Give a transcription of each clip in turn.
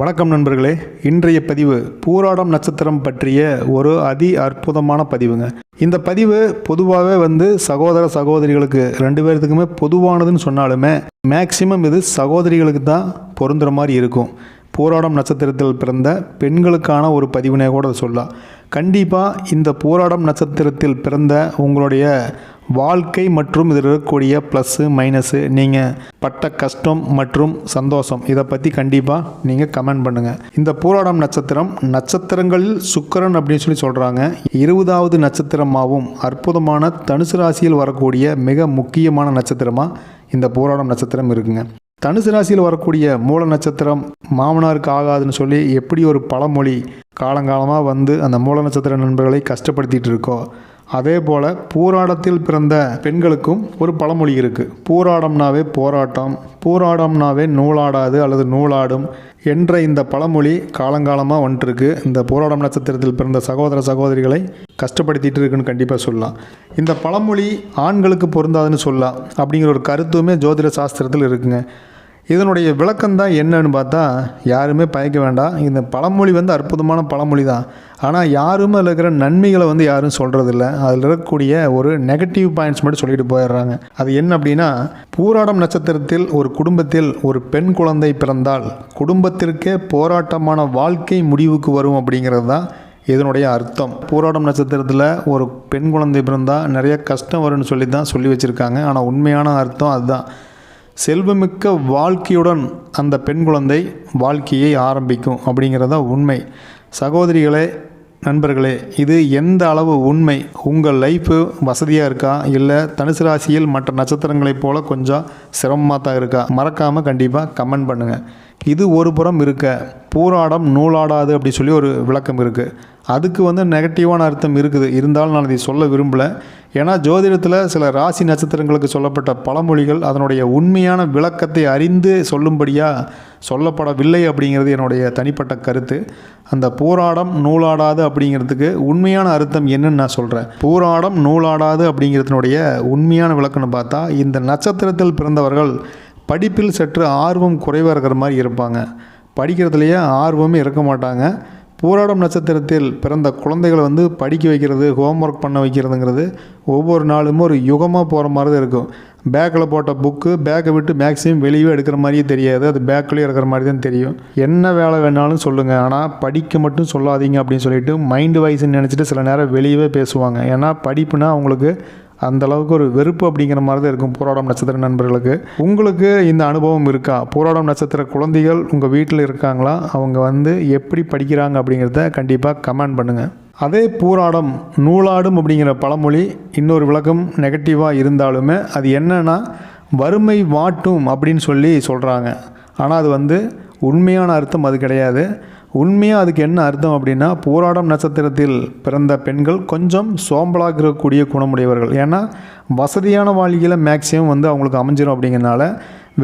வணக்கம் நண்பர்களே. இன்றைய பதிவு பூராடம் நட்சத்திரம் பற்றிய ஒரு அதி அற்புதமான பதிவுங்க. இந்த பதிவு பொதுவாகவே வந்து சகோதர சகோதரிகளுக்கு ரெண்டு பேர்த்துக்குமே பொதுவானதுன்னு சொன்னாலுமே மேக்சிமம் இது சகோதரிகளுக்கு தான் பொருந்துகிற மாதிரி இருக்கும். பூராடம் நட்சத்திரத்தில் பிறந்த பெண்களுக்கான ஒரு பதிவினை கூட சொல்லலாம். கண்டிப்பாக இந்த பூராடம் நட்சத்திரத்தில் பிறந்த உங்களுடைய வாழ்க்கை மற்றும் இதில் இருக்கக்கூடிய ப்ளஸ்ஸு மைனஸு நீங்கள் பட்ட கஷ்டம் மற்றும் சந்தோஷம். இதை பற்றி கண்டிப்பாக நீங்கள் கமெண்ட் பண்ணுங்கள் இந்த பூராடம் நட்சத்திரம் நட்சத்திரங்களில் சுக்கரன் அப்படின்னு சொல்லி சொல்கிறாங்க இருபதாவது நட்சத்திரமாகவும் அற்புதமான தனுசு ராசியில் வரக்கூடிய மிக முக்கியமான நட்சத்திரமாக இந்த பூராடம் நட்சத்திரம் இருக்குங்க. தனுசு ராசியில் வரக்கூடிய மூல நட்சத்திரம் மாமனாருக்கு ஆகாதுன்னு சொல்லி எப்படி ஒரு பழமொழி காலங்காலமாக வந்து அந்த மூல நட்சத்திர நண்பர்களை கஷ்டப்படுத்திகிட்டு இருக்கோ அதே போல் பூராடத்தில் பிறந்த பெண்களுக்கும் ஒரு பழமொழி இருக்குது பூராடம்னாவே போராட்டம் பூராடம்னாவே நூலாடாது அல்லது நூலாடும் என்ற இந்த பழமொழி காலங்காலமாக வந்துட்டுருக்கு இந்த போராடம் நட்சத்திரத்தில் பிறந்த சகோதர சகோதரிகளை கஷ்டப்படுத்திட்டு இருக்குன்னு கண்டிப்பாக சொல்லலாம். இந்த பழமொழி ஆண்களுக்கு பொருந்தாதுன்னு சொல்லலாம் அப்படிங்கிற ஒரு கருத்துமே ஜோதிட சாஸ்திரத்தில் இருக்குங்க. இதனுடைய விளக்கம் தான் என்னன்னு பார்த்தா யாருமே பயக்க வேண்டாம். இந்த பழமொழி வந்து அற்புதமான பழமொழி தான் ஆனால் யாருமே அதில் இருக்கிற நன்மைகளை வந்து யாரும் சொல்கிறதில்ல அதில் இருக்கக்கூடிய ஒரு நெகட்டிவ் பாயிண்ட்ஸ் மட்டும் சொல்லிட்டு போயிடுறாங்க. அது என்ன அப்படின்னா பூராடம் நட்சத்திரத்தில் ஒரு குடும்பத்தில் ஒரு பெண் குழந்தை பிறந்தால் குடும்பத்திற்கே போராட்டமான வாழ்க்கை முடிவுக்கு வரும் அப்படிங்கிறது தான் இதனுடைய அர்த்தம். பூராடம் நட்சத்திரத்தில் ஒரு பெண் குழந்தை பிறந்தால் நிறைய கஷ்டம் வரும்னு சொல்லி தான் சொல்லி வச்சுருக்காங்க. ஆனால் உண்மையான அர்த்தம் அதுதான். செல்வமிக்க வாழ்க்கையுடன் அந்த பெண் குழந்தை வாழ்க்கையை ஆரம்பிக்கும் அப்படிங்கிறதா உண்மை. சகோதரிகளே நண்பர்களே இது எந்த அளவு உண்மை? உங்கள் லைஃப்பு வசதியாக இருக்கா? இல்லை தனுசு ராசியில் மற்ற நட்சத்திரங்களைப் போல் கொஞ்சம் சிரமமாக தான் இருக்கா? மறக்காமல் கண்டிப்பாக கமெண்ட் பண்ணுங்கள் இது ஒரு புறம் இருக்க. பூராடம் நூலாடாது அப்படி சொல்லி ஒரு விளக்கம் இருக்குது அதுக்கு வந்து நெகட்டிவான அர்த்தம் இருக்குது. இருந்தாலும் நான் இதை சொல்ல விரும்பலை. ஏன்னா ஜோதிடத்தில் சில ராசி நட்சத்திரங்களுக்கு சொல்லப்பட்ட பழமொழிகள் அதனுடைய உண்மையான விளக்கத்தை அறிந்து சொல்லும்படியாக சொல்லப்படவில்லை அப்படிங்கிறது என்னுடைய தனிப்பட்ட கருத்து. அந்த பூராடம் நூலாடாது அப்படிங்கிறதுக்கு உண்மையான அர்த்தம் என்னன்னு நான் சொல்கிறேன் பூராடம் நூலாடாது அப்படிங்கிறதுனுடைய உண்மையான விளக்கம்னு பார்த்தா இந்த நட்சத்திரத்தில் பிறந்தவர்கள் படிப்பில் சற்று ஆர்வம் குறைவாக இருக்கிற மாதிரி இருப்பாங்க. படிக்கிறதுலையே ஆர்வமே இருக்க மாட்டாங்க. பூராடம் நட்சத்திரத்தில் பிறந்த குழந்தைகளை வந்து படிக்க வைக்கிறது ஹோம்ஒர்க் பண்ண வைக்கிறதுங்கிறது ஒவ்வொரு நாளும் ஒரு யுகமாக போகிற மாதிரி தான் இருக்கும் பேக்கில் போட்ட புக்கு பேக்கை விட்டு மேக்ஸிமம் வெளியே எடுக்கிற மாதிரியே தெரியாது. அது பேக்குள்ளேயே இருக்கிற மாதிரி தான் தெரியும். என்ன வேலை வேணாலும் சொல்லுங்கள் ஆனால் படிக்க மட்டும் சொல்லாதீங்க அப்படின்னு சொல்லிட்டு மைண்டு வைஸ்ன்னு நினச்சிட்டு சில நேரம் வெளியவே பேசுவாங்க. ஏன்னா படிப்புனா அவங்களுக்கு அந்தளவுக்கு ஒரு வெறுப்பு அப்படிங்கிற மாதிரி தான் இருக்கும் போராடம் நட்சத்திர நண்பர்களுக்கு. உங்களுக்கு இந்த அனுபவம் இருக்கா? போராடம் நட்சத்திர குழந்தைகள் உங்கள் வீட்டில் இருக்காங்களா? அவங்க வந்து எப்படி படிக்கிறாங்க அப்படிங்கிறத கண்டிப்பாக கமெண்ட் பண்ணுங்கள் அதே பூராடம் நூலாடும் அப்படிங்கிற பழமொழி இன்னொரு விளக்கம் நெகட்டிவாக இருந்தாலுமே அது என்னென்னா வறுமை வாட்டும் அப்படின்னு சொல்லி சொல்கிறாங்க ஆனால் அது வந்து உண்மையான அர்த்தம் அது கிடையாது. உண்மையாக அதுக்கு என்ன அர்த்தம் அப்படின்னா போராடம் நட்சத்திரத்தில் பிறந்த பெண்கள் கொஞ்சம் சோம்பலாக இருக்கக்கூடிய குணமுடையவர்கள். ஏன்னா வசதியான வாழ்க்கையில் மேக்ஸிமம் வந்து அவங்களுக்கு அமைஞ்சிரும் அப்படிங்கிறனால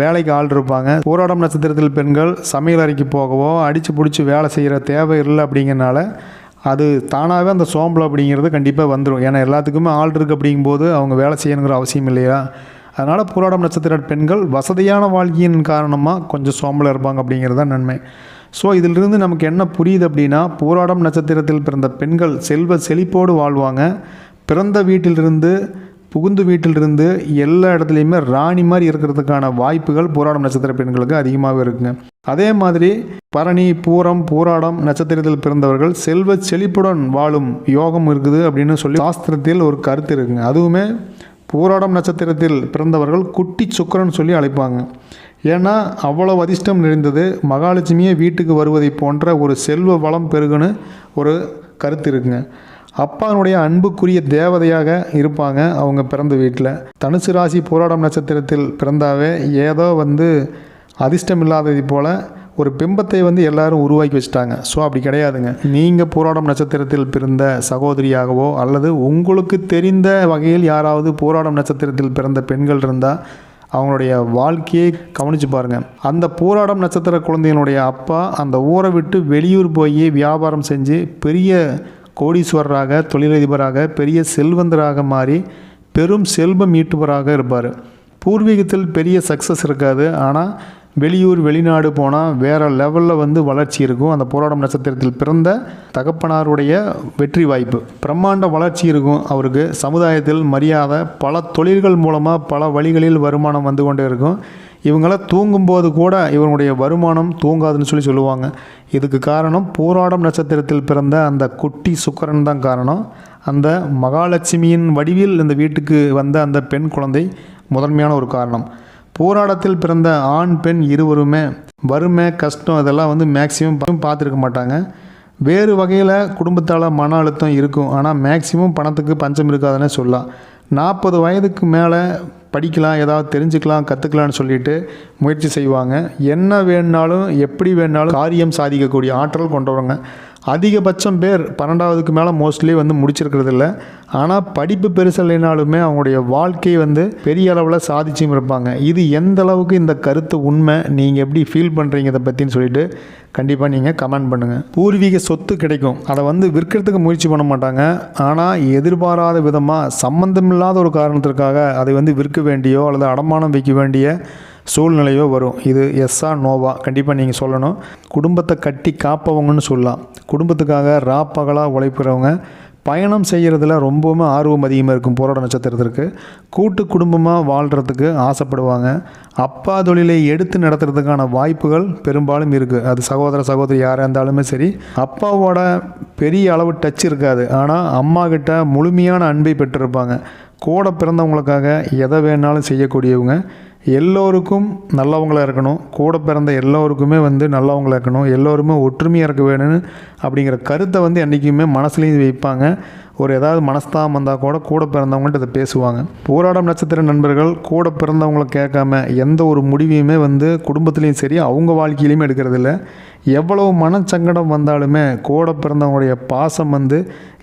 வேலைக்கு ஆள் இருப்பாங்க. போராடம் நட்சத்திரத்தில் பெண்கள் சமையல் அறைக்கு போகவோ அடித்து பிடிச்சி வேலை செய்கிற தேவை இல்லை அப்படிங்கிறனால அது தானாகவே அந்த சோம்பல் அப்படிங்கிறது கண்டிப்பாக வந்துடும் ஏன்னா எல்லாத்துக்குமே ஆள் இருக்குது அப்படிங்கும்போது அவங்க வேலை செய்யணுங்கிற அவசியம் இல்லையா? அதனால் போராடம் நட்சத்திர பெண்கள் வசதியான வாழ்க்கையின் காரணமாக கொஞ்சம் சோம்பலாக இருப்பாங்க அப்படிங்கிறது தான் நன்மை. ஸோ இதிலிருந்து நமக்கு என்ன புரியுது அப்படின்னா போராடம் நட்சத்திரத்தில் பிறந்த பெண்கள் செல்வ செழிப்போடு வாழ்வாங்க. பிறந்த வீட்டிலிருந்து புகுந்து வீட்டிலிருந்து எல்லா இடத்துலையுமே ராணி மாதிரி இருக்கிறதுக்கான வாய்ப்புகள் போராடம் நட்சத்திர பெண்களுக்கு அதிகமாகவே இருக்குங்க. அதே மாதிரி பரணி பூரம் பூராடம் நட்சத்திரத்தில் பிறந்தவர்கள் செல்வ செழிப்புடன் வாழும் யோகம் இருக்குது அப்படின்னு சொல்லி சாஸ்திரத்தில் ஒரு கருத்து இருக்குங்க. அதுவுமே பூராடம் நட்சத்திரத்தில் பிறந்தவர்கள் குட்டி சுக்கரன் சொல்லி அழைப்பாங்க. ஏன்னா அவ்வளவு அதிர்ஷ்டம் நிறைந்தது. மகாலட்சுமியே வீட்டுக்கு வருவதை போன்ற ஒரு செல்வ வளம் பெருகுன்னு ஒரு கருத்து இருக்குங்க. அப்பானுடைய அன்புக்குரிய தேவதையாக இருப்பாங்க அவங்க பிறந்த வீட்டில் தனுசு ராசி போராடம் நட்சத்திரத்தில் பிறந்தாவே ஏதோ வந்து அதிர்ஷ்டம் இல்லாததை போல் ஒரு பிம்பத்தை வந்து எல்லாரும் உருவாக்கி வச்சுட்டாங்க. ஸோ அப்படி கிடையாதுங்க. நீங்கள் போராடம் நட்சத்திரத்தில் பிறந்த சகோதரியாகவோ அல்லது உங்களுக்கு தெரிந்த வகையில் யாராவது போராடம் நட்சத்திரத்தில் பிறந்த பெண்கள் இருந்தால் அவங்களுடைய வாழ்க்கையை கவனித்து பாருங்கள் அந்த போராடம் நட்சத்திர குழந்தைகளுடைய அப்பா அந்த ஊரை விட்டு வெளியூர் போய் வியாபாரம் செஞ்சு பெரிய கோடீஸ்வரராக தொழிலதிபராக பெரிய செல்வந்தராக மாறி பெரும் செல்வம் ஈட்டுபவராக இருப்பார். பூர்வீகத்தில் பெரிய சக்ஸஸ் இருக்காது. ஆனால் வெளியூர் வெளிநாடு போனால் வேறு லெவலில் வந்து வளர்ச்சி இருக்கும். அந்த போராடம் நட்சத்திரத்தில் பிறந்த தகப்பனாருடைய வெற்றி வாய்ப்பு. பிரம்மாண்ட வளர்ச்சி இருக்கும் அவருக்கு. சமுதாயத்தில் மரியாதை பல தொழில்கள் மூலமாக பல வழிகளில் வருமானம் வந்து கொண்டே இருக்கும். இவங்களாம் தூங்கும்போது கூட இவனுடைய வருமானம் தூங்காதுன்னு சொல்லி சொல்லுவாங்க. இதுக்கு காரணம் போராடம் நட்சத்திரத்தில் பிறந்த அந்த குட்டி சுக்கரன் தான் காரணம். அந்த மகாலட்சுமியின் வடிவில் இந்த வீட்டுக்கு வந்த அந்த பெண் குழந்தை முதன்மையான ஒரு காரணம். போராட்டத்தில் பிறந்த ஆண் பெண் இருவருமே வறுமை கஷ்டம் இதெல்லாம் வந்து மேக்சிமம் பார்த்துருக்க மாட்டாங்க. வேறு வகையில் குடும்பத்தால் மன அழுத்தம் இருக்கும். ஆனால் மேக்சிமம் பணத்துக்கு பஞ்சம் இருக்காதுன்னு சொல்லலாம். நாற்பது வயதுக்கு மேலே படிக்கலாம் ஏதாவது தெரிஞ்சுக்கலாம் கற்றுக்கலான்னு சொல்லிட்டு முயற்சி செய்வாங்க. என்ன வேணுனாலும் எப்படி வேணுனாலும் காரியம் சாதிக்கக்கூடிய ஆற்றல் கொண்டவங்க. அதிகபட்சம் பேர் பன்னெண்டாவதுக்கு மேலே மோஸ்ட்லி வந்து முடிச்சிருக்கிறது இல்லை ஆனால் படிப்பு பெருசலைனாலுமே அவங்களுடைய வாழ்க்கை வந்து பெரிய அளவில் சாதிச்சும் இருப்பாங்க. இது எந்த அளவுக்கு இந்த கருத்து உண்மை நீங்கள் எப்படி ஃபீல் பண்ணுறீங்க இதை பற்றின்னு சொல்லிட்டு கண்டிப்பாக நீங்கள் கமெண்ட் பண்ணுங்கள் பூர்வீக சொத்து கிடைக்கும். அதை வந்து விற்கிறதுக்கு முயற்சி பண்ண மாட்டாங்க. ஆனால் எதிர்பாராத விதமாக சம்மந்தமில்லாத ஒரு காரணத்திற்காக அதை வந்து விற்க வேண்டியோ அல்லது அடமானம் வைக்க வேண்டிய சூழ்நிலையோ வரும். இது எஸ்ஸா நோவா கண்டிப்பாக நீங்கள் சொல்லணும். குடும்பத்தை கட்டி காப்பவங்கன்னு சொல்லலாம். குடும்பத்துக்காக ரா பகலாக உழைப்புறவங்க பயணம் செய்கிறதுல ரொம்பவுமே ஆர்வம் அதிகமாக இருக்கும் போராட நட்சத்திரத்திற்கு. கூட்டு குடும்பமாக வாழ்கிறதுக்கு ஆசைப்படுவாங்க. அப்பா தொழிலை எடுத்து நடத்துறதுக்கான வாய்ப்புகள் பெரும்பாலும் இருக்குது அது சகோதர சகோதரி யாராக இருந்தாலுமே சரி அப்பாவோட பெரிய அளவு டச் இருக்காது. ஆனால் அம்மா கிட்ட முழுமையான அன்பை பெற்றிருப்பாங்க. கூட பிறந்தவங்களுக்காக எதை வேணாலும் செய்யக்கூடியவங்க எல்லோருக்கும் நல்லவங்களாக இருக்கணும். கூட பிறந்த எல்லோருக்குமே வந்து நல்லவங்களாக இருக்கணும். எல்லோருமே ஒற்றுமையாக இருக்க வேணும்னு அப்படிங்கிற கருத்தை வந்து என்றைக்குமே மனசுலேயும் வைப்பாங்க. ஒரு ஏதாவது மனஸ்தாபம் வந்தால் கூட கூட பிறந்தவங்கள்ட்ட இதை பேசுவாங்க. போராடம் நட்சத்திர நண்பர்கள் கூட பிறந்தவங்கள கேட்காம எந்த ஒரு முடிவையுமே வந்து குடும்பத்துலேயும் சரி அவங்க வாழ்க்கையிலையுமே எடுக்கிறதில்ல. எவ்வளவு மனச்சங்கடம் வந்தாலுமே கூட பிறந்தவங்களுடைய பாசம் வந்து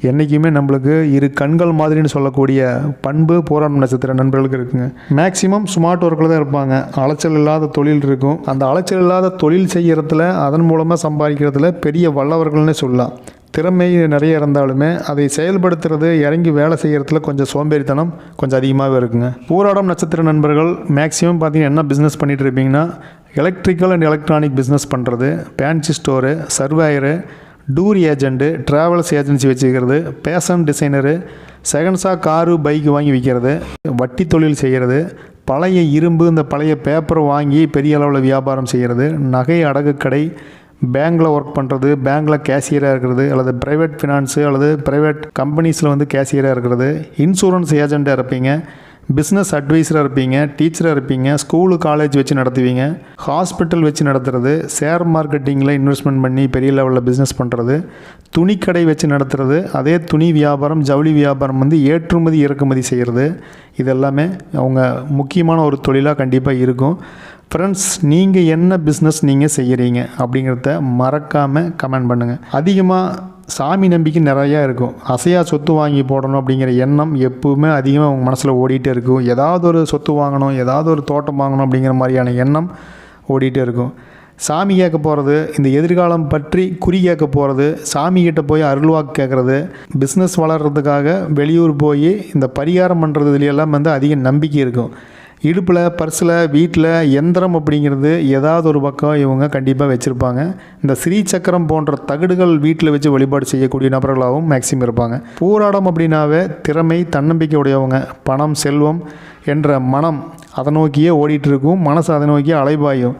என்றைக்குமே நம்மளுக்கு இரு கண்கள் மாதிரின்னு சொல்லக்கூடிய பண்பு போராடும் நட்சத்திர நண்பர்களுக்கு இருக்குங்க. மேக்சிமம் ஸ்மார்ட் ஒர்க்கில் தான் இருப்பாங்க. அலைச்சல் இல்லாத தொழில் இருக்கும். அந்த அலைச்சல் இல்லாத தொழில் செய்கிறதுல அதன் மூலமாக சம்பாதிக்கிறதுல பெரிய வல்லவர்கள்னே சொல்லலாம். திறமை நிறைய இருந்தாலுமே அதை செயல்படுத்துறது இறங்கி வேலை செய்கிறதுல கொஞ்சம் சோம்பேறித்தனம் கொஞ்சம் அதிகமாகவே இருக்குங்க. பூராடம் நட்சத்திர நண்பர்கள் மேக்ஸிமம் பார்த்தீங்கன்னா என்ன பிஸ்னஸ் பண்ணிகிட்டு இருப்பீங்கன்னா எலக்ட்ரிக்கல் அண்ட் எலக்ட்ரானிக் பிஸ்னஸ் பண்ணுறது fancy store surveyor tour agent travels agency வச்சுக்கிறது பேஷன் டிசைனரு செகண்ட்ஸாக காரு பைக் வாங்கி விற்கிறது வட்டி தொழில் செய்கிறது பழைய இரும்பு இந்த பழைய பேப்பரை வாங்கி பெரிய அளவில் வியாபாரம் செய்கிறது நகை அடகு கடை பேங்க்கில் ஒர்க் பண்ணுறது பேங்க்கில் கேஷியராக இருக்கிறது அல்லது ப்ரைவேட் ஃபினான்ஸு அல்லது ப்ரைவேட் கம்பெனிஸில் வந்து கேஷியராக இருக்கிறது. இன்சூரன்ஸ் ஏஜெண்ட்டாக இருப்பீங்க. பிஸ்னஸ் அட்வைஸராக இருப்பீங்க டீச்சராக இருப்பீங்க ஸ்கூலு காலேஜ் வச்சு நடத்துவீங்க. ஹாஸ்பிட்டல் வச்சு நடத்துறது ஷேர் மார்க்கெட்டிங்கில் இன்வெஸ்ட்மெண்ட் பண்ணி பெரிய லெவலில் பிஸ்னஸ் பண்ணுறது துணிக்கடை வச்சு நடத்துறது அதே துணி வியாபாரம் ஜவுளி வியாபாரம் வந்து ஏற்றுமதி இறக்குமதி செய்கிறது இதெல்லாமே அவங்க முக்கியமான ஒரு தொழிலாக கண்டிப்பாக இருக்கும். ஃப்ரெண்ட்ஸ் நீங்கள் என்ன பிஸ்னஸ் நீங்கள் செய்கிறீங்க அப்படிங்கிறத மறக்காமல் கமெண்ட் பண்ணுங்கள் அதிகமாக சாமி நம்பிக்கை நிறையா இருக்கும். அசையா சொத்து வாங்கி போடணும் அப்படிங்கிற எண்ணம் எப்பவுமே அதிகமாக அவங்க மனசில் ஓடிட்டே இருக்கும். ஏதாவது ஒரு சொத்து வாங்கணும் ஏதாவது ஒரு தோட்டம் வாங்கணும் அப்படிங்கிற மாதிரியான எண்ணம் ஓடிட்டே இருக்கும். சாமி கேட்க போகிறது இந்த எதிர்காலம் பற்றி குறி கேட்க போகிறது சாமிகிட்ட போய் அருள்வாக்கு கேட்குறது பிஸ்னஸ் வளர்கிறதுக்காக வெளியூர் போய் இந்த பரிகாரம் பண்ணுறது இதுலையெல்லாம் வந்து அதிக நம்பிக்கை இருக்கும். இடுப்பில் பர்ஸில் வீட்டில் எந்திரம் அப்படிங்கிறது ஏதாவது ஒரு பக்கம் இவங்க கண்டிப்பாக வச்சுருப்பாங்க. இந்த ஸ்ரீ சக்கரம் போன்ற தகடுகள் வீட்டில் வச்சு வழிபாடு செய்யக்கூடிய நபர்களாகவும் மேக்சிமம் இருப்பாங்க. போராடம் அப்படின்னாவே திறமை தன்னம்பிக்கை உடையவங்க. பணம் செல்வம் என்ற மனம் அதை நோக்கியே ஓடிட்டு இருக்கும். மனசு அதை நோக்கியே அலைபாயும்.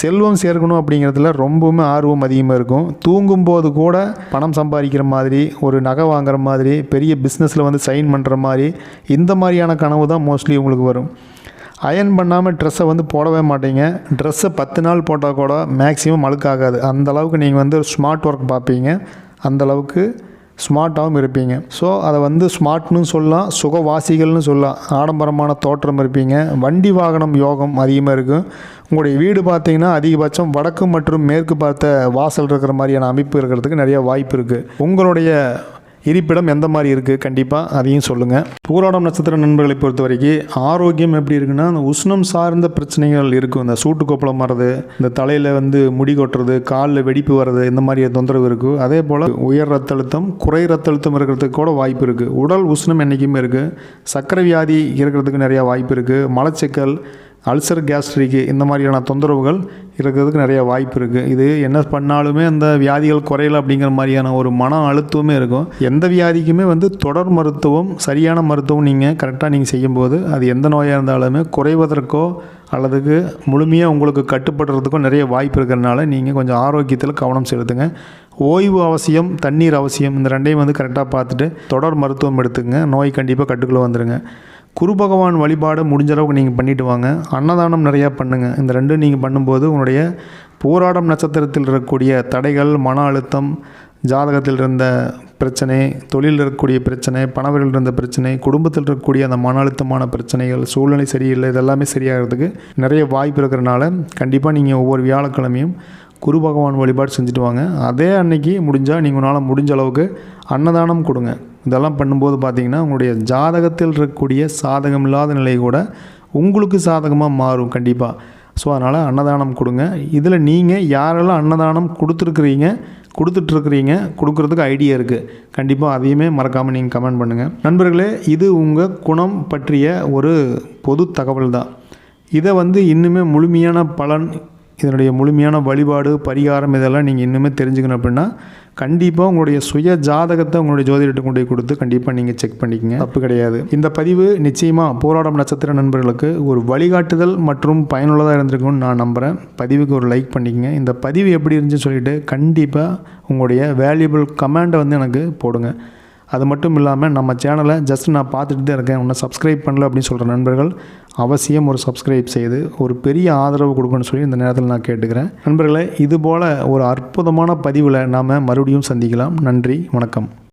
செல்வம் சேர்க்கணும் அப்படிங்கிறதுல ரொம்பவுமே ஆர்வம் அதிகமாக இருக்கும். தூங்கும்போது கூட பணம் சம்பாதிக்கிற மாதிரி ஒரு நகை வாங்குற மாதிரி பெரிய பிஸ்னஸில் வந்து சைன் பண்ணுற மாதிரி இந்த மாதிரியான கனவு தான் மோஸ்ட்லி உங்களுக்கு வரும். அயன் பண்ணாமல் ட்ரெஸ்ஸை வந்து போடவே மாட்டீங்க. ட்ரெஸ்ஸை பத்து நாள் போட்டால் கூட மேக்ஸிமம் அழுக்காகாது. அந்தளவுக்கு நீங்கள் வந்து ஸ்மார்ட் ஒர்க் பார்ப்பீங்க. அந்தளவுக்கு ஸ்மார்ட்டாகவும் இருப்பீங்க. ஸோ அதை வந்து ஸ்மார்ட்னு சொல்லலாம் சுகவாசிகள்னு சொல்லலாம். ஆடம்பரமான தோற்றம் இருப்பீங்க. வண்டி வாகனம் யோகம் அதிகமாக இருக்கும். உங்களுடைய வீடு பார்த்தீங்கன்னா அதிகபட்சம் வடக்கு மற்றும் மேற்கு பார்த்த வாசல் இருக்கிற மாதிரியான அமைப்பு இருக்கிறதுக்கு நிறைய வாய்ப்பு இருக்குது உங்களுடைய இருப்பிடம் எந்த மாதிரி இருக்குது கண்டிப்பாக அதையும் சொல்லுங்கள் பூராடம் நட்சத்திர நண்பர்களை பொறுத்த வரைக்கும் ஆரோக்கியம் எப்படி இருக்குன்னா அந்த உஷ்ணம் சார்ந்த பிரச்சனைகள் இருக்கும் இந்த சூட்டு கோப்பலம் வர்றது இந்த தலையில் வந்து முடி கொட்டுறது காலில் வெடிப்பு வர்றது இந்த மாதிரி தொந்தரவு இருக்கும் அதே போல் உயர் ரத்த அழுத்தம் குறை ரத்த அழுத்தம் இருக்கிறதுக்கு கூட வாய்ப்பு இருக்குது உடல் உஷ்ணம் என்றைக்குமே இருக்குது சக்கரை வியாதி இருக்கிறதுக்கு நிறையா வாய்ப்பு இருக்குது மலச்சிக்கல் அல்சர் கேஸ்ட்ரிக்கு இந்த மாதிரியான தொந்தரவுகள் இருக்கிறதுக்கு நிறைய வாய்ப்பு இருக்குது இது என்ன பண்ணாலுமே அந்த வியாதிகள் குறையல அப்படிங்கிற மாதிரியான ஒரு மன அழுத்தமே இருக்கும். எந்த வியாதிக்குமே வந்து தொடர் மருத்துவம் சரியான மருத்துவம் நீங்கள் கரெக்டாக நீங்கள் செய்யும்போது அது எந்த நோயாக இருந்தாலுமே குறைவதற்கோ அல்லதுக்கு முழுமையாக உங்களுக்கு கட்டுப்படுறதுக்கோ நிறைய வாய்ப்பு இருக்கிறனால நீங்கள் கொஞ்சம் ஆரோக்கியத்தில் கவனம் செலுத்துங்க. ஓய்வு அவசியம் தண்ணீர் அவசியம் இந்த ரெண்டையும் வந்து கரெக்டாக பார்த்துட்டு தொடர் மருத்துவம் எடுத்துங்க நோய் கண்டிப்பாக கட்டுக்குள்ளே வந்துடுங்க குரு பகவான் வழிபாடு முடிஞ்ச அளவுக்கு நீங்கள் பண்ணிட்டு வாங்க. அன்னதானம் நிறையா பண்ணுங்கள் இந்த ரெண்டும் நீங்கள் பண்ணும்போது உங்களுடைய போராடம் நட்சத்திரத்தில் இருக்கக்கூடிய தடைகள் மன அழுத்தம் ஜாதகத்தில் இருந்த பிரச்சனை தொழிலில் இருக்கக்கூடிய பிரச்சனை பணவரில் இருந்த பிரச்சனை குடும்பத்தில் இருக்கக்கூடிய அந்த மன அழுத்தமான பிரச்சனைகள் சூழ்நிலை சரியில்லை இதெல்லாமே சரியாகிறதுக்கு நிறைய வாய்ப்பு இருக்கிறனால கண்டிப்பாக நீங்கள் ஒவ்வொரு வியாழக்கிழமையும் குரு பகவான் வழிபாடு செஞ்சுட்டு வாங்க. அதே அன்னைக்கு முடிஞ்சால் நீங்கள் உன்னால் முடிஞ்ச அளவுக்கு அன்னதானம் கொடுங்க. இதெல்லாம் பண்ணும்போது பார்த்திங்கன்னா உங்களுடைய ஜாதகத்தில் இருக்கக்கூடிய சாதகம் இல்லாத நிலை கூட உங்களுக்கு சாதகமாக மாறும் கண்டிப்பாக ஸோ அதனால் அன்னதானம் கொடுங்க. இதில் நீங்கள் யாரெல்லாம் அன்னதானம் கொடுத்துருக்குறீங்க கொடுத்துட்ருக்குறீங்க கொடுக்குறதுக்கு ஐடியா இருக்குது கண்டிப்பாக அதையுமே மறக்காமல் நீங்கள் கமெண்ட் பண்ணுங்கள் நண்பர்களே இது உங்கள் குணம் பற்றிய ஒரு பொது தகவல் தான் இதை வந்து இன்னுமே முழுமையான பலன் இதனுடைய முழுமையான வழிபாடு பரிகாரம் இதெல்லாம் நீங்கள் இன்னுமே தெரிஞ்சுக்கணும் அப்படின்னா கண்டிப்பாக உங்களுடைய சுய ஜாதகத்தை உங்களுடைய ஜோதிடத்தை கொண்டு போய் கொடுத்து கண்டிப்பாக நீங்கள் செக் பண்ணிக்கங்க. தப்பு கிடையாது. இந்த பதிவு நிச்சயமாக போராடும் நட்சத்திர நண்பர்களுக்கு ஒரு வழிகாட்டுதல் மற்றும் பயனுள்ளதாக இருந்திருக்கும்னு நான் நம்புகிறேன் பதிவுக்கு ஒரு லைக் பண்ணிக்கங்க. இந்த பதிவு எப்படி இருந்துச்சுன்னு சொல்லிட்டு கண்டிப்பாக உங்களுடைய வேல்யூபிள் கமெண்ட்டை வந்து எனக்கு போடுங்க. அது மட்டும் இல்லாமல் நம்ம சேனலை ஜஸ்ட் நான் பார்த்துட்டு தான் இருக்கேன். உன்னை சப்ஸ்கிரைப் பண்ணல அப்படின்னு சொல்கிற நண்பர்கள் அவசியம் ஒரு சப்ஸ்கிரைப் செய்து ஒரு பெரிய ஆதரவு கொடுக்கணும்னு சொல்லி இந்த நேரத்தில் நான் கேட்டுக்கிறேன். நண்பர்களே இதுபோல் ஒரு அற்புதமான பதிவில் நாம் மறுபடியும் சந்திக்கலாம். நன்றி வணக்கம்.